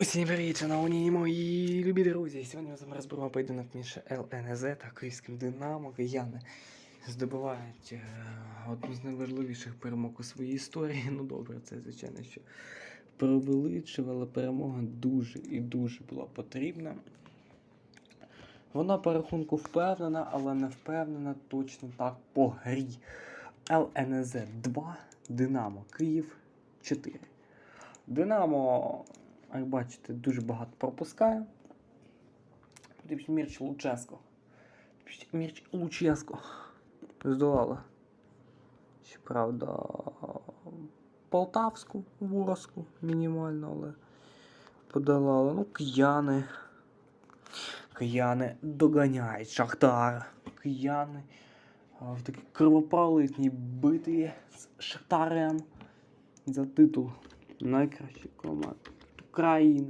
Усім привіт, шановні мої любі друзі. Сьогодні ми з вами розберемо поєдинок між ЛНЗ та Київським Динамо. Кияни здобувають е, одну з найважливіших перемог у своїй історії. Ну добре, це звичайно, що преувеличувала перемога дуже і дуже була потрібна. Вона по рахунку впевнена, але не впевнена точно так по грі. ЛНЗ 2, Динамо Київ 4. Динамо, як бачите, дуже багато пропускає. Мірч Луческо. Мірч Луческо здолала. Щоправда, Полтавську, Ворозку мінімально, але подолала. Ну, кияни. Кияни доганяють Шахтар. Кияни в такій кровопролитній битві з Шахтарем за титул найкращої команди України.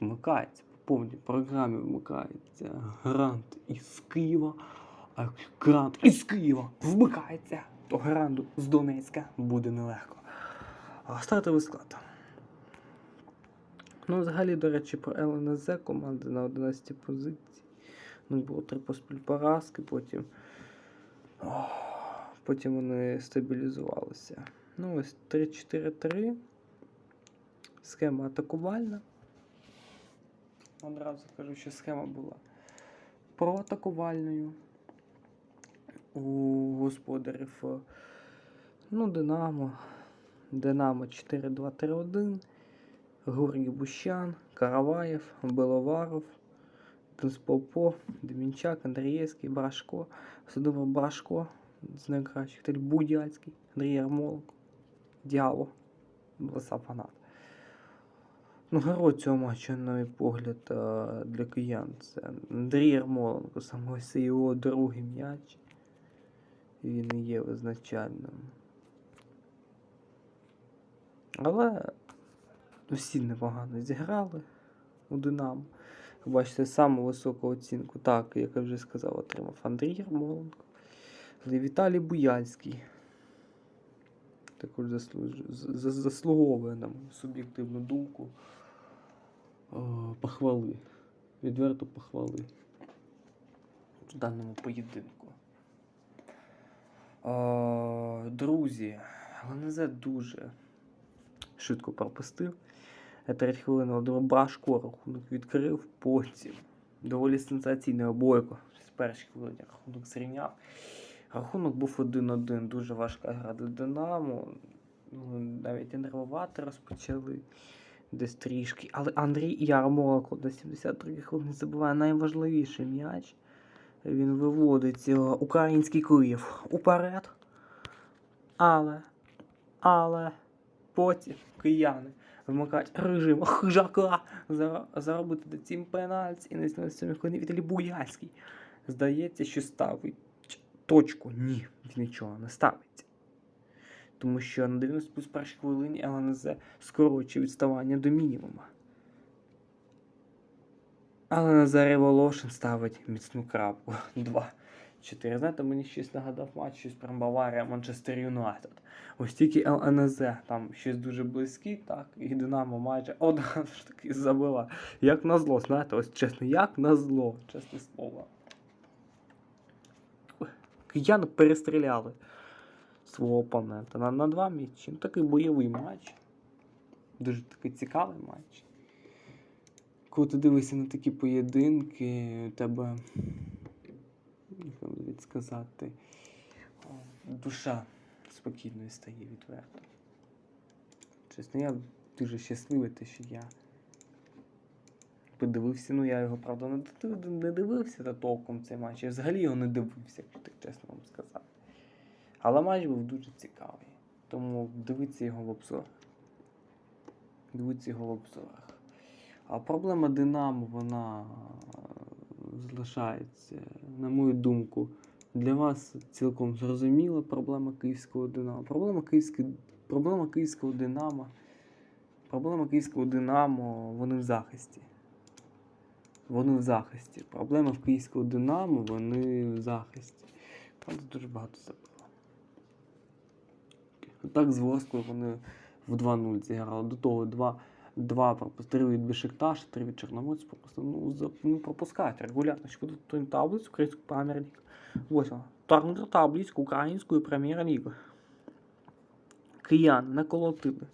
Вмикається по повній програмі вмикається грант із Києва. А якщо грант із Києва вмикається, то гранту з Донецька буде нелегко. Стартовий склад. Ну, взагалі, до речі, про ЛНЗ команди на 11 позиції. Ну, було три поспіль поразки, потім. Потім вони стабілізувалися. Ну, ось 3-4-3. Схема атакувальна. Одразу кажу, що схема була проатакувальною. У господарів е, ну, Динамо. Динамо 4-2-3-1. Гурій Бущан, Караваєв, Беловаров, Попо, Демінчак, Андрієвський, Брашко, Садово Брашко з найкращих Будяльський, Андрій Ярмоленко, Діало, Блеса фанат. Ну, герой цього матчу, на мій погляд, для киян це Андрій Ярмоленко, саме це його другий м'яч. Він і є визначальним. Але всі непогано зіграли у Динамо. Бачите, саму високу оцінку, так, як я вже сказав, отримав Андрій Ярмоленко. Віталій Буяльський також заслуговує на мою суб'єктивну думку похвали. Відверто похвали в даному поєдинку. Е, Друзі, ЛНЗ дуже швидко пропустив. Е, Третя хвилина Володимир рахунок відкрив, потім доволі сенсаційний обойко. З перших хвилин рахунок зрівняв. Рахунок був 1-1, дуже важка гра для Динамо. Ну, навіть і нервувати розпочали десь трішки. Але Андрій Ярмоленко до 73 хвилини забуває найважливіший м'яч. Він виводить е, український Київ уперед. Але, але потім кияни вмикають режим хижака заробити до цим пенальті і на 77 хвилині Віталій Буяльський. Здається, що ставить точку. Ні, він нічого не ставить. Тому що на 90 плюс першій хвилині ЛНЗ скорочує відставання до мінімума. Але Назарій Волошин ставить міцну крапку 2-4. Знаєте, мені щось нагадав матч щось про Баварія Манчестер Юнайтед. Ось тільки ЛНЗ там щось дуже близьке, так, і Динамо майже одразу ж таки забила. Як на зло, знаєте, ось чесно, як на зло, чесне слово. Кияни перестріляли свого опонента на, на два м'ячі. Ну, такий бойовий матч. Дуже такий цікавий матч. Коли ти дивишся на такі поєдинки, у тебе, як сказати, душа спокійною стає відверто. Чесно, я дуже щасливий, те, що я подивився. Ну, я його, правда, не, дивився за толком цей матч. Я взагалі його не дивився, якщо так чесно вам сказати. Але матч був дуже цікавий. Тому дивіться його в обзорах. Дивіться його в обзорах. А проблема Динамо, вона е, залишається, на мою думку, для вас цілком зрозуміла проблема київського Динамо. Проблема київського, проблема київського Динамо. Проблема київського Динамо, вони в захисті. Вони в захисті. Проблема в київського Динамо, вони в захисті. Правда, дуже багато забило. Так з Ворською вони в 2-0 зіграли. До того 2 Два пропустили від Бешикташа, три від Чорноморця пропустили. Ну, за, ну пропускають регулярно. Шкода таблицю українську прем'єр-лігу. Восьма. Турнір таблицю української прем'єр-ліги. Киян наколотили.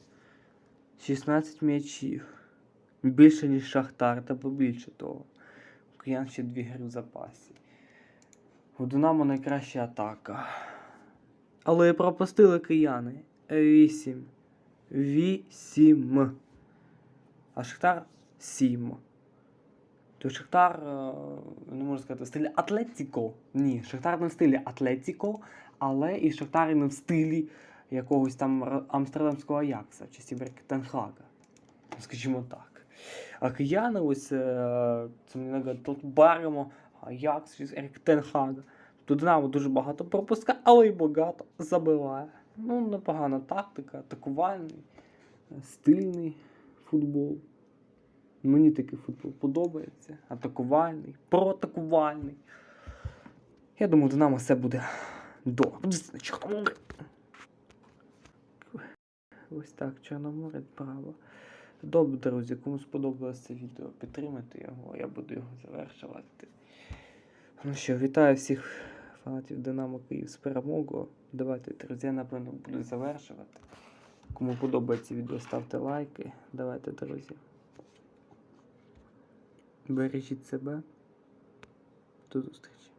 16 м'ячів. Більше, ніж Шахтар, та побільше того. Киян ще дві гри в запасі. У Динамо найкраща атака. Але пропустили кияни. 8. 8. А Шахтар 7. То Шахтар, е, не можу сказати, в стилі Атлетіко. Ні, Шахтар не в стилі Атлетіко, але і Шахтар не в стилі якогось там амстердамського Аякса в часі Тенхага. Скажімо так. А кияни ось е, це мені нагадує, тут баримо Аякс чи Ерік Тенхага. Тут Динамо дуже багато пропускає, але й багато забиває. Ну, непогана тактика, атакувальний, е, стильний футбол. Мені такий футбол подобається. Атакувальний, проатакувальний. Я думаю, Динамо все буде добре. Ось так, Чорноморе право. Добре, друзі, кому сподобалось це відео, підтримайте його, я буду його завершувати. Ну що, вітаю всіх фанатів Динамо Київ з перемогою. Давайте, друзі, напевно буду завершувати. Кому подобається відео, ставте лайки. Давайте, друзі. Бережіть себе. До зустрічі.